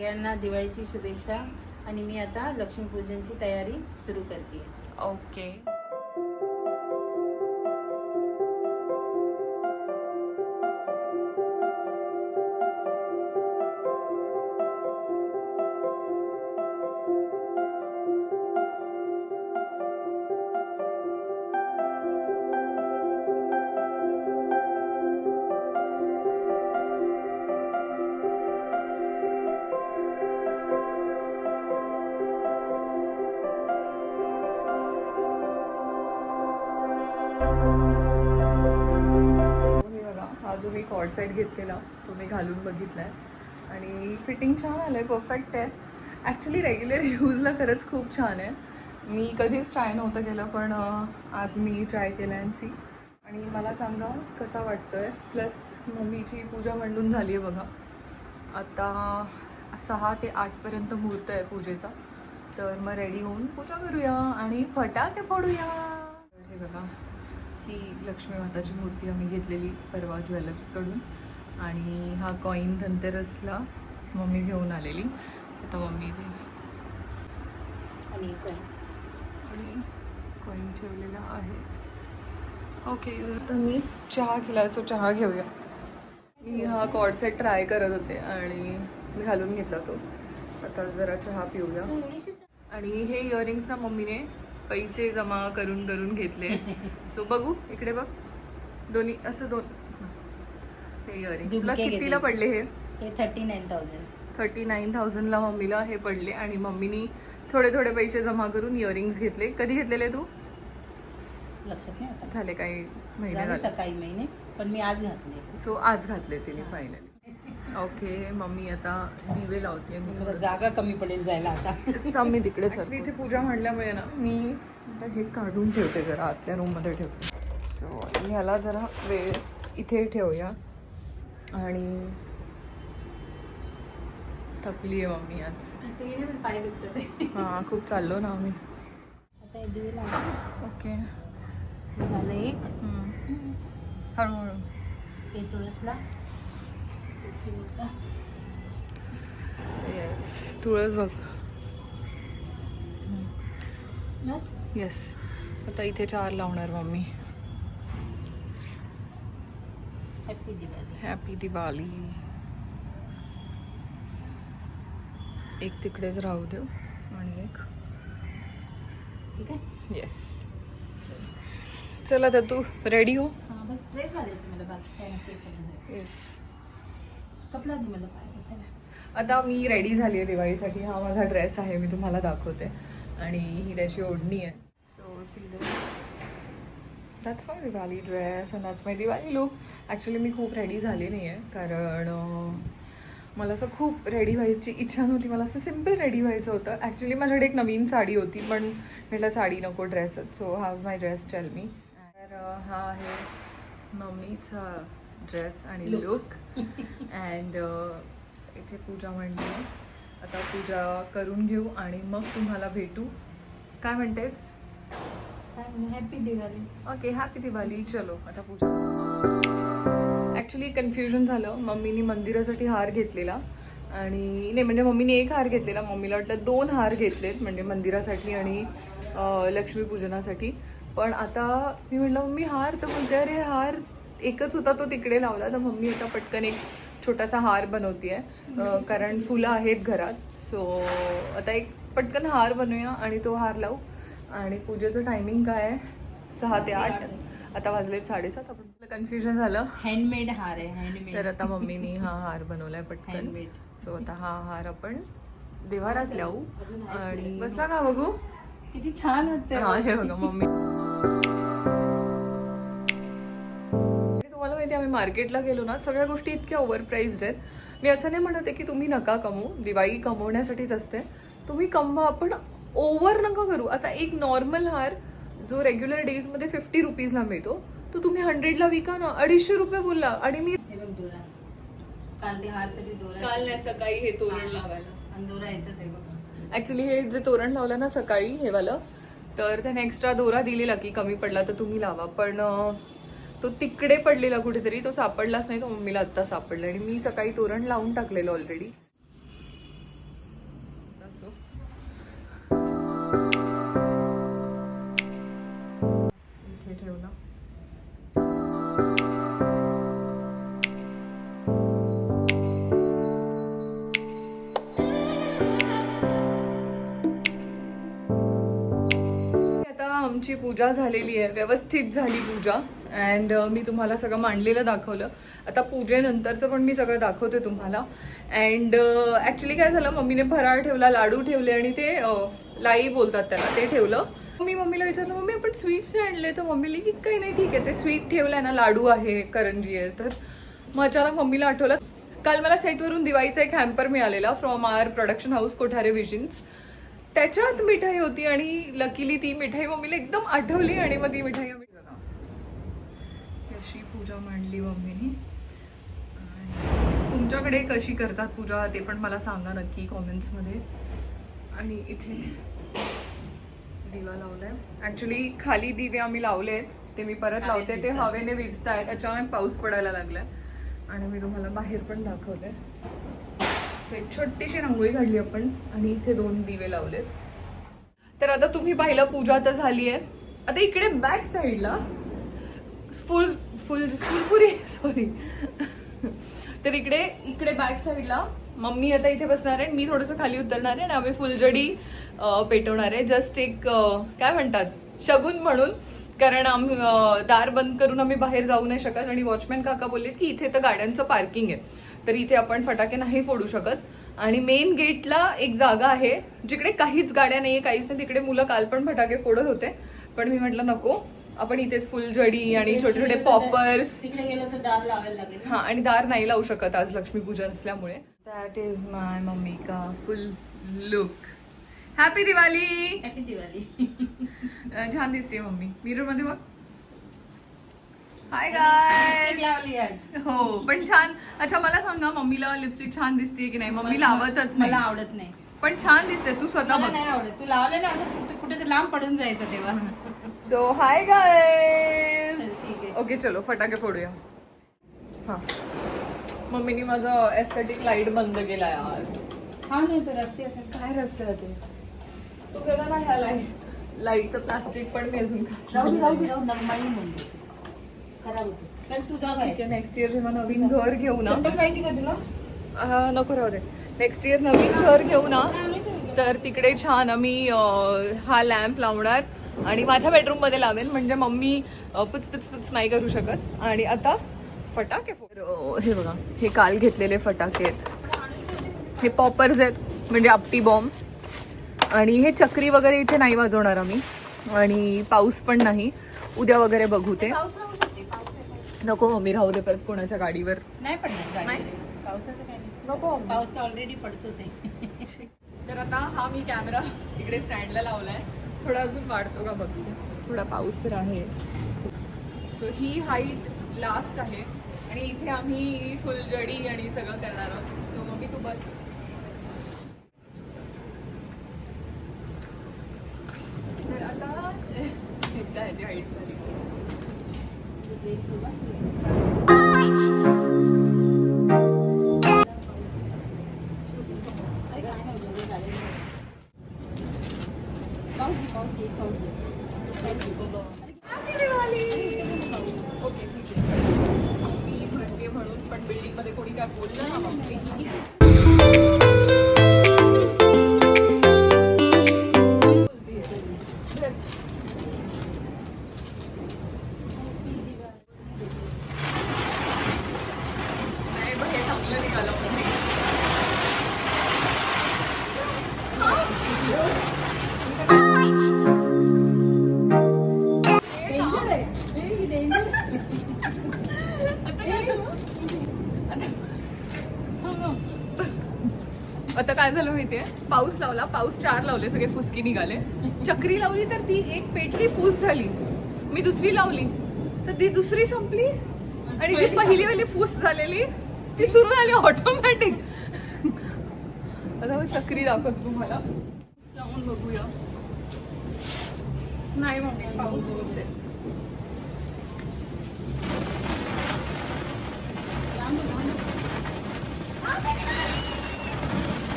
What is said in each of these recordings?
सगळ्यांना दिवाळीची शुभेच्छा. आणि मी आता लक्ष्मीपूजनची तयारी सुरू करते. ओके सेट घेतलेला. तो मी घालून आहे आणि फिटिंग छान आलं आहे. परफेक्ट आहे ॲक्च्युली रेग्युलर यूजला खरंच खूप छान आहे. मी कधीच ट्राय नव्हतं केलं पण आज मी ट्राय केलं आहे सी आणि मला सांगा कसा आहे प्लस मम्मीची पूजा मांडून झाली आहे बघा. आता सहा ते आठपर्यंत मुहूर्त आहे पूजेचा. तर मग रेडी होऊन पूजा करूया आणि फटाके फोडूया. हे बघा ही लक्ष्मी माताची मूर्ती आम्ही घेतलेली परवा ज्वेलर्सकडून आणि हा कॉईन धनतेरसला मम्मी घेऊन आलेली. आता मम्मी इथे. आणि कॉईन ठेवलेला आहे. ओके तर मी चहा केला सो चहा घेऊया. मी हा कॉर्ड सेट ट्राय करत होते आणि घालून घेतला तो. आता जरा चहा पिऊया. आणि हे इयरिंग्स ना मम्मीने पैसे जमा करून करून घेतले. सो बघू इकडे बघ. दोन्ही असं दोन हे इयरिंग तुला कितीला. पडले हे? हे thirty nine thousand thirty nine थाउजंडला मम्मीला हे पडले आणि मम्मीनी थोडे थोडे पैसे जमा करून इयरिंग्स घेतले. कधी घेतलेले तू? लक्षात नाही झाले काही महिने सकाळी महिने पण मी आज घातले. सो आज घातले तिने फायनली ओके मम्मी आता दिवे लावते मी. जागा कमी पडेल जायला आता. मी तिकडे सर इथे पूजा म्हणल्यामुळे ना मी आता हे काढून ठेवते जरा आतल्या रूममध्ये ठेवते. सो ह्याला जरा वेळ इथे ठेवूया. आणि थकली आहे मम्मी आज. पाय दुखत ते हां खूप चाललो ना आम्ही. आता दिवे लावले. ओके. हे झालं एक. हळूहळू. हे तुळसला. येस तुळस बघ. येस आता इथे चार लावणार mummy. Happy Diwali happy Diwali एक तिकडेच राहू देऊ आणि एक. ठीक आहे? येस चला. तर तू रेडी हो? हा बस मला बाकी येस कपडा दे मला आता मी रेडी झाली आहे दिवाळीसाठी. हा माझा ड्रेस आहे मी तुम्हाला दाखवते. आणि ही त्याची ओढणी आहे. So see that's my Diwali dress and that's my Diwali look actually मी खूप रेडी झाली नाही आहे कारण मला असं खूप रेडी व्हायची इच्छा नव्हती. मला असं सिंपल रेडी व्हायचं होतं. ॲक्च्युली माझ्याकडे एक नवीन साडी होती पण म्हटलं साडी नको ड्रेसच सो हाज माय ड्रेस टेल मी तर हा आहे मम्मीचा ड्रेस आणि. लुक अँड इथे पूजा म्हणली. आता पूजा करून घेऊ आणि मग तुम्हाला भेटू. काय म्हणतेस? Happy Diwali okay happy Diwali चलो आता पूजा. ॲक्च्युली कन्फ्युजन झालं. मम्मीनी मंदिरासाठी हार घेतलेला. आणि नाही म्हणजे मम्मीने एक हार घेतलेला. मम्मीला वाटलं दोन हार घेतलेत म्हणजे मंदिरासाठी आणि लक्ष्मीपूजनासाठी. पण आता मी म्हटलं मम्मी हार तर म्हणते अरे हार एकच होता तो तिकडे लावला तर मम्मी आता पटकन एक छोटासा हार बनवते आहे कारण फुलं आहेत घरात सो आता एक पटकन हार बनवूया आणि तो हार लावू. आणि पूजेचं टायमिंग काय आहे? सहा ते आठ. आता वाजलेत साडेसात आपण कन्फ्युजन झालं. हँडमेड हार आहे हँडमेड तर आता मम्मीनी हा हार बनवलाय पटकन. सो आता हा हार आपण देवारात लावू. आणि बसला का बघू. किती छान वाटतंय हा हे बघा मम्मी. माहिती आम्ही मार्केटला गेलो ना सगळ्या गोष्टी इतक्या ओव्हर प्राइस्ड आहेत. मी असं नाही म्हणत आहे की तुम्ही नका कमवू दिवाळी कमवण्यासाठीच असते. तुम्ही कमवा पण ओव्हर नका करू. आता एक नॉर्मल हार जो रेग्युलर डेजमध्ये फिफ्टी रुपीजला मिळतो तो तुम्ही हंड्रेडला विका ना. अडीचशे रुपये बोलला आणि मी काल ते हारसाठी दोरा काल नाही सकाळी हे तोरण लावायला. आणि दोरा यायचं ते बघ. ऍक्च्युली हे जे तोरण लावलं ना सकाळी हे वालं तर त्याने एक्स्ट्रा दोरा दिलेला की कमी पडला तर तुम्ही लावा. पण तो तिकडे पडलेला कुठेतरी तो सापडलाच नाही तो मम्मीला आत्ता सापडला आणि मी सकाळी तोरण लावून टाकलेलं ऑलरेडी आमची पूजा झालेली आहे व्यवस्थित झाली पूजा. अँड uh, मी तुम्हाला सगळं मांडलेलं दाखवलं. आता पूजेनंतरचं पण मी सगळं दाखवते तुम्हाला. अँड ॲक्च्युली uh, काय झालं मम्मीने फराळ ठेवला लाडू ठेवले आणि ते uh, लाई बोलतात त्याला ते ठेवलं. मी मम्मीला विचारलं मम्मी आपण स्वीट्स आणले. तर मम्मीला की काही नाही ठीक आहे ते स्वीट ठेवलं ना लाडू आहे करंजी आहे तर मग अचानक मम्मीला आठवलं. काल मला सेटवरून दिवाळीचा एक हॅम्पर मिळालेला from R production house Kothare visions त्याच्यात मिठाई होती आणि लकीली ती मिठाई मम्मीला एकदम आठवली आणि मग ती मिठाई पूजा मांडली मम्मीने. आणि तुमच्याकडे कशी करतात पूजा ते पण मला सांगा नक्की कॉमेंट्समध्ये आणि इथे दिवा लावलाय. ऍक्च्युली खाली दिवे आम्ही लावलेत. ते मी परत लावते. ते. हवेने विजतायत त्याच्यामुळे पाऊस पडायला लागलाय. आणि मी तुम्हाला बाहेर पण दाखवते. So, एक छोटीशी रांगोळी काढली आपण. आणि इथे दोन दिवे लावलेत. तर आता तुम्ही पाहिलं पूजा तर झाली आहे आता इकडे बॅक साईडला फुल फुल फुलपुरी सॉरी तर इकडे इकडे बॅक साईडला मम्मी आता इथे बसणार आहे आणि मी थोडंसं खाली उतरणार आहे आणि आम्ही फुलजडी पेटवणार आहे. जस्ट एक काय म्हणतात? शगून म्हणून. कारण आम्ही दार बंद करून आम्ही बाहेर जाऊ नाही शकत आणि वॉचमॅन काका बोलले की इथे तर गाड्यांचं पार्किंग आहे. तर इथे आपण फटाके नाही फोडू शकत. आणि मेन गेटला एक जागा आहे जिकडे काहीच गाड्या नाही आहे काहीच नाही. तिकडे मुलं काल पण फटाके फोडत होते. पण मी म्हटलं नको. आपण इथेच फुलझडी आणि छोटे छोटे पॉपर्स तिकडे गेलो तर दार लावायला लागेल. हा आणि दार नाही लावू शकत आज लक्ष्मीपूजन असल्यामुळे. दॅट इज माय मम्मी का full look happy Diwali happy Diwali छान दिसते मम्मी. मिररमध्ये बघ हाय गाय हो पण छान. अच्छा मला सांगा मम्मीला लिपस्टिक छान दिसते की नाही? मम्मी लावतच मला नाही आवडत नाही. पण छान दिसते. तू स्वतः मला बघ. नाही आवडत. तू लावले ना असं कुठे लांब पडून जायचं तेव्हा. सो हाय गाय. ओके चलो फटाके फोडूया. हा. मम्मीनी माझा एस्थेटिक लाइट बंद केला यार. हा नाही तर रस्ते आता काय रस्ते होते? तो केला नाही हा लाइट लाईटचं प्लास्टिक पण अजून राहू दे राहू दे राहू नरमाई म्हणते खराब होते. चल ठीक आहे नेक्स्ट इयर जेव्हा नवीन घर घेऊ ना पाहिजे का तुला? अं, नको राहू दे. नेक्स्ट इयर नवीन घर घेऊ ना तर तिकडे छान आम्ही हा लॅम्प लावणार. आणि माझ्या बेडरूममध्ये लावेल म्हणजे मम्मी पुच पुच पुच नाही करू शकत. आणि आता फटाके हे बघा हे काल घेतलेले फटाके. आहेत हे पॉपर्स आहेत म्हणजे आपटी बॉम्ब आणि हे चक्री वगैरे इथे नाही वाजवणार आम्ही. आणि पाऊस पण नाही. उद्या वगैरे बघू ते. नको मम्मी राहू दे परत कोणाच्या गाडीवर. नाही पडणार नको पाऊस तर ऑलरेडी पडतोच आहे. तर आता हा मी कॅमेरा इकडे स्टँडला लावलाय. थोडा अजून वाढतो का बघते थोडा पाऊस तर आहे. सो ही हाईट लास्ट आहे. आणि इथे आम्ही फुलजडी आणि सगळं करणार आहोत. सो मम्मी तू बस. पाऊस घे पाऊस घे पाऊस घे पाऊस घे. माहितीये? पाऊस लावला पाऊस चार लावले सगळे फुसकी निघाले. चक्री लावली तर ती एक पेटली फूस झाली. मी दुसरी लावली. तर ती दुसरी संपली. आणि जी पहिली वाली फूस झालेली ती सुरू झाली ऑटोमॅटिक आता चक्री दाखवतो तुम्हाला. लावून बघूया. नाही मम्मी पाऊस सुरूच आहे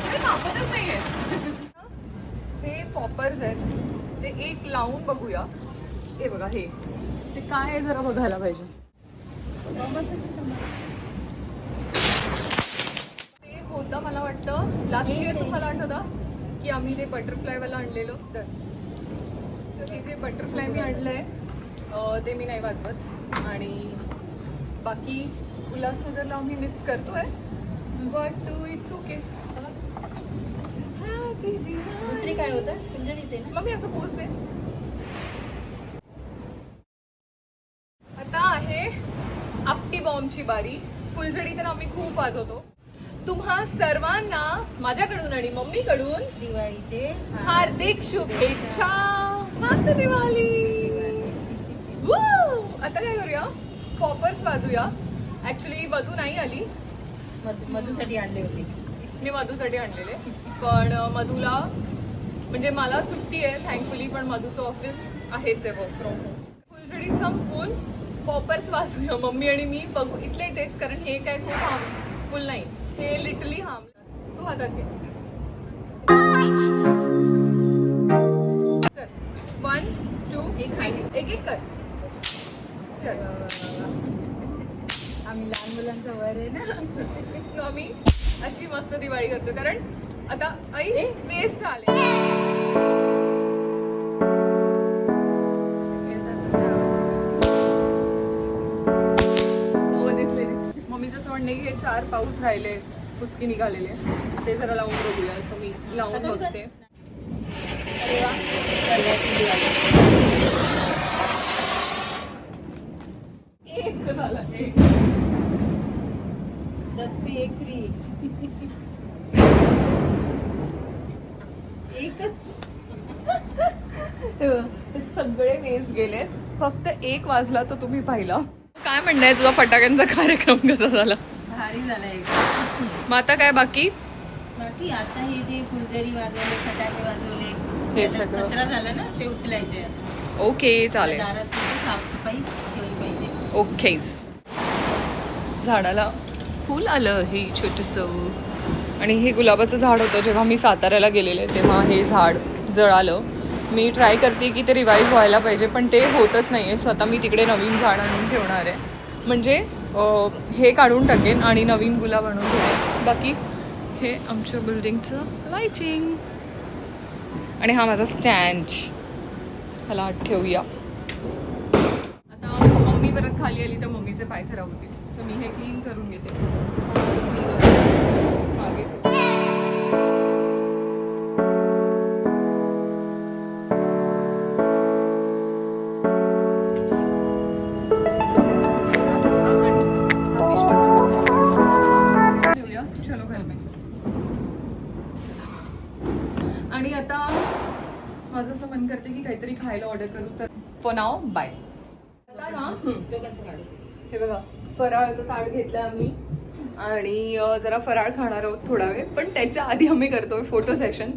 अरे कापतच नाहीये. हे पॉपर्स आहेत. ते एक लावून बघूया. हे बघा हे. ते काय आहे जरा बघायला पाहिजे. ते होतं मला वाटतं? लास्ट इयर तुम्हाला आठवतं? की आम्ही ते बटरफ्लाय वाला आणलेलो. तर हे जे बटरफ्लाय मी आणलंय ते मी नाही वाजवत. आणि बाकी उल्हासनगरला आम्ही मिस करतोय. बट टू इट्स ओके दुसरी काय होतं? तुमच्या तिथे मग मी असं पोचते आता आहे आपटी बॉम्बची बारी. फुलझडी तर आम्ही खूप वाजवतो. तुम्हा सर्वांना माझ्याकडून आणि मम्मीकडून दिवाळीचे हार्दिक शुभेच्छा. दिवाळी! आता काय करूया? पॉपर्स वाजूया. ऍक्च्युली मधू नाही आली. मधु मधूसाठी आणले होते. मी मधूसाठी आणलेले. पण मधूला म्हणजे मला सुट्टी आहे थँकफुली पण मधूचं ऑफिस आहेच आहे वर्क फ्रॉम होम फुलझडी संपून पॉपर्स वाचूया मम्मी आणि मी बघू. इथले इथेच कारण हे काय खूप हार्मफुल नाही. हे लिटली हार्म तू हातात घे. चल. वन टू एक एक कर. चल. आम्ही लहान मुलांचा वर आहे ना. सो आम्ही अशी मस्त दिवाळी करतो. कारण आता आई ए? वेस्ट झाले. म्हणणं की हे चार पाऊस राहिले पुसकी निघालेले. ते जरा लावून बघूया असं मी लावून बघते. अरे वा सर्वांची दिवाळी एक झाला एक दस पे एक थ्री एकच. सगळे वेस्ट गेले. फक्त एक वाजला तर तुम्ही पाहिला. काय म्हणणं आहे तुझा फटाक्यांचा कार्यक्रम कसा झाला? भारी झाला एक. मग आता काय बाकी? बाकी आता हे जे फुलझरी वाजवले फटाके वाजवले हे सगळं. कचरा झाला ना ते उचलायचे. ओके चालेल. दारात साफसफाई ठेवली पाहिजे. ओके. झाडाला फूल आलं हे छोटस. आणि हे गुलाबाचं झाड होतं जेव्हा मी साताऱ्याला गेलेले तेव्हा हे झाड जळालं. मी ट्राय करते की ते रिवाईव्ह व्हायला पाहिजे पण ते होतच नाही आहे स्वतः मी तिकडे नवीन झाड आणून ठेवणार आहे. म्हणजे हे काढून टाकेन आणि नवीन गुलाब आणून ठेवेन. बाकी हे आमच्या बिल्डिंगचं लायटिंग आणि हा माझा स्टँड ह्याला ठेवूया. परत खाली आली तर मम्मीचे पाय खराब होतील. सो मी हे क्लीन करून घेते. मागे ठेवूया. चलो आणि आता माझं असं मन करते की काहीतरी खायला ऑर्डर करू तर फॉर नाव बाय आता ना हम्म. दोघांचं काढू. हे बघा फराळाचं ताट घेतलं आम्ही. आणि अं, जरा फराळ खाणार आहोत थोडा वेळ पण त्याच्या आधी आम्ही करतोय फोटो सेशन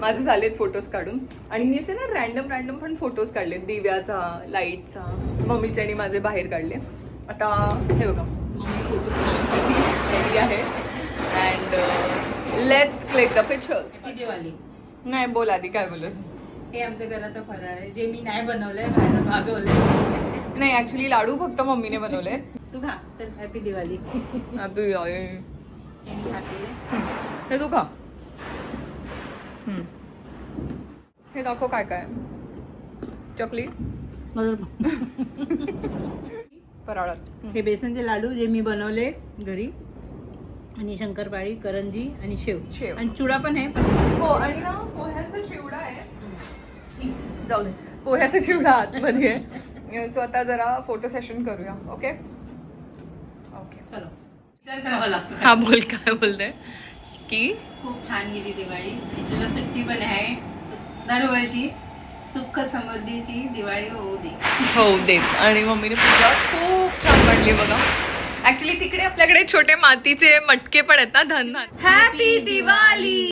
माझे झालेत फोटोज काढून. आणि मी असे ना रॅन्डम रॅन्डम पण फोटोज काढले दिव्याचा लाईटचा मम्मीचे आणि माझे बाहेर काढले. आता हे बघा. मम्मी फोटो सेशनसाठी रेडी आहे. And let's click the pictures ती दिवाळी नाही बोल आधी काय बोलत. हे आमच्या घराचं फराळ आहे. जे मी नाही बनवलंय बाहेर मागवलंय. नाही ऍक्च्युली लाडू फक्त मम्मीने बनवले तू खा. चल हॅपी दिवाळी. यार. हे हे तू खा. हे दाखव काय काय. चकली. फराळात. हे बेसनचे लाडू जे मी बनवले घरी आणि शंकरपाळी करंजी आणि शेव. शेव. आणि चुडा पण आहे हो आणि ना पोह्याचा चिवडा आहे. जाऊ दे पोह्याचा चिवडा आतमध्ये. आहे सो आता जरा फोटो सेशन करूया. ओके? ओके. चलो. विचार करावा लागतो. हा बोल. काय बोलते की? खूप छान गेली दिवाळी. आणि तुला सुट्टी पण आहे. दरवर्षी सुख समृद्धीची दिवाळी होऊ दे. हो देत आणि मम्मीने पूजा खूप छान मांडली बघा. ऍक्च्युली तिकडे आपल्याकडे छोटे मातीचे मटके पण आहेत ना धन हॅपी दिवाळी!